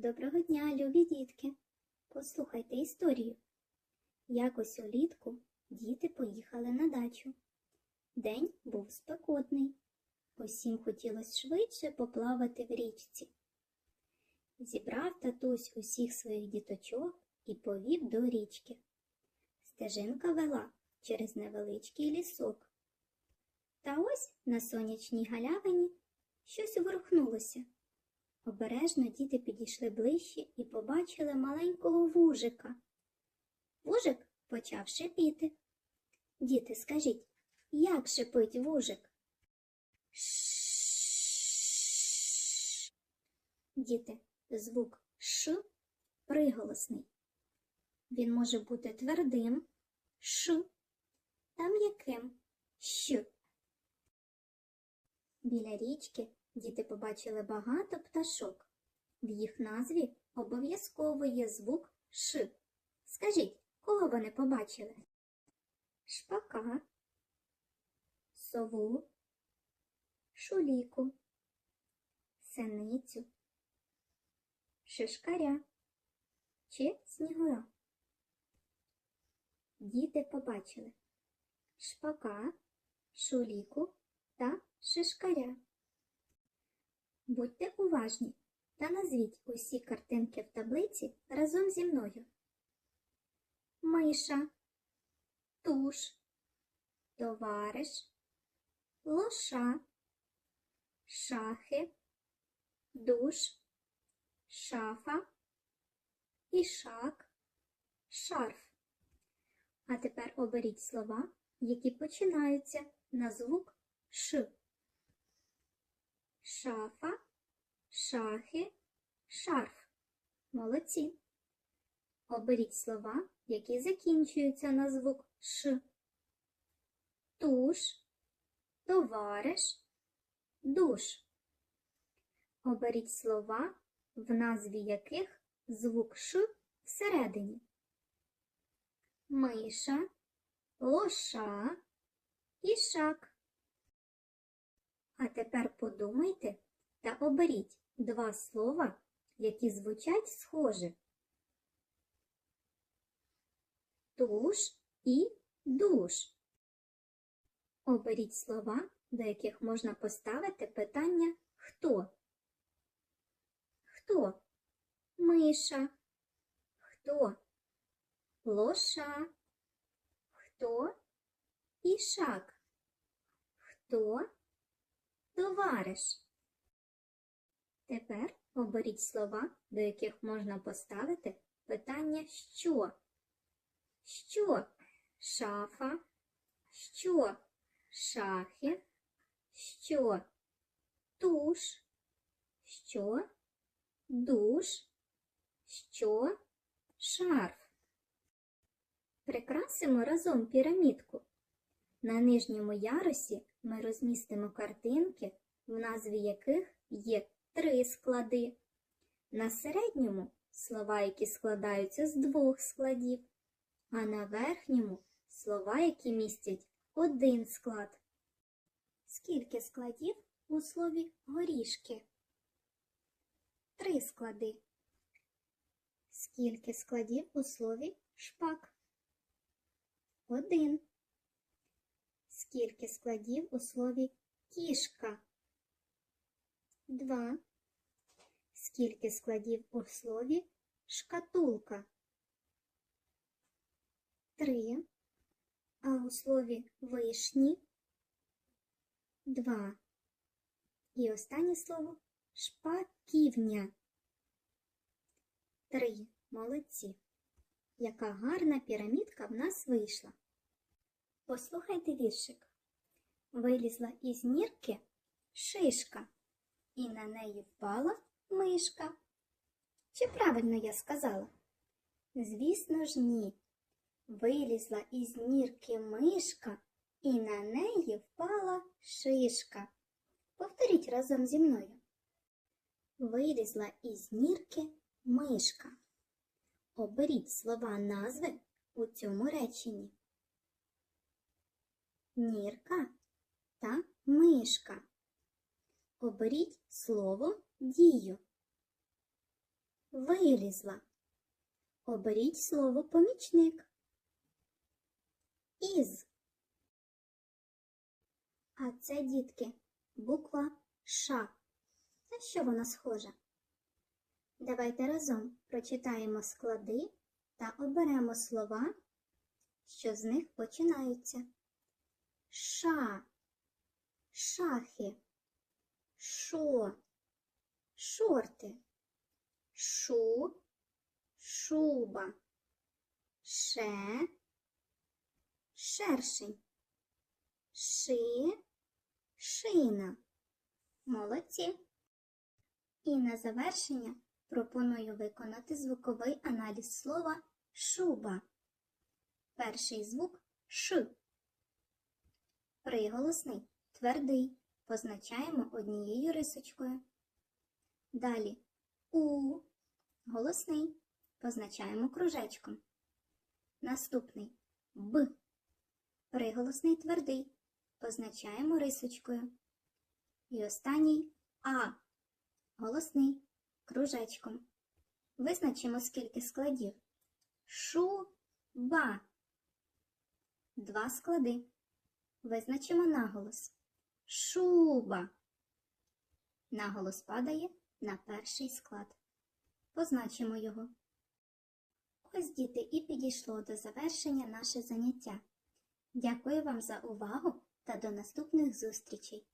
Доброго дня, любі дітки! Послухайте історію. Якось улітку діти поїхали на дачу. День був спекотний. Усім хотілося швидше поплавати в річці. Зібрав татусь усіх своїх діточок і повів до річки. Стежинка вела через невеличкий лісок. Та ось на сонячній галявині щось ворухнулося. Обережно діти підійшли ближче і побачили маленького вужика. Вужик почав шипіти. Діти, скажіть, як шипить вужик? Ш. Діти, звук Ш приголосний. Він може бути твердим Ш та м'яким Щ. Біля річки діти побачили багато пташок. В їх назві обов'язково є звук Ш. Скажіть, кого вони побачили? Шпака, сову, шуліку, синицю, шишкаря чи снігура. Діти побачили шпака, шуліку та шишкаря. Будьте уважні та назвіть усі картинки в таблиці разом зі мною. Миша, туш, товариш, лоша, шахи, душ, шафа, ішак, шарф. А тепер оберіть слова, які починаються на звук Ш. Шафа, шахи, шарф. Молодці. Оберіть слова, які закінчуються на звук Ш. Туш, товариш, душ. Оберіть слова, в назві яких звук Ш всередині. Миша, лоша, ішак. А тепер подумайте та оберіть два слова, які звучать схоже. Туш і душ. Оберіть слова, до яких можна поставити питання хто. Хто? Миша. Хто? Лоша. Хто? Ішак. Хто? Товариш. Тепер оберіть слова, до яких можна поставити питання що. Що шафа, що шахи, що туш, що душ, що шарф. Прикрасимо разом пірамідку. На нижньому ярусі ми розмістимо картинки, в назві яких є три склади. На середньому слова, які складаються з двох складів, а на верхньому слова, які містять один склад. Скільки складів у слові горішки? Три склади. Скільки складів у слові шпак? Один. Скільки складів у слові кішка? Два. Скільки складів у слові шкатулка? Три. А у слові вишні? Два. І останнє слово шпаківня. Три. Молодці. Яка гарна пірамідка в нас вийшла. Послухайте віршик. Вилізла із нірки шишка, і на неї впала мишка. Чи правильно я сказала? Звісно ж, ні. Вилізла із нірки мишка, і на неї впала шишка. Повторіть разом зі мною. Вилізла із нірки мишка. Оберіть слова назви у цьому реченні. Нірка та мишка. Оберіть слово дію. вилізла. Оберіть слово помічник. Із. А це, дітки, буква Ш. На що вона схожа? Давайте разом прочитаємо склади та оберемо слова, що з них починаються. Ша, шахи, шо, шорти, шу, шуба, ше, шершень, ши, шина. Молодці. І на завершення пропоную виконати звуковий аналіз слова шуба. Перший звук Ш. Приголосний твердий. Позначаємо однією рисочкою. Далі У. Голосний. Позначаємо кружечком. Наступний Б. Приголосний твердий. Позначаємо рисочкою. І останній А. Голосний кружечком. Визначимо скільки складів. Шу-ба. Два склади. Визначимо наголос. Шуба. Наголос падає на перший склад. Позначимо його. Ось діти і підійшло до завершення наше заняття. Дякую вам за увагу та до наступних зустрічей!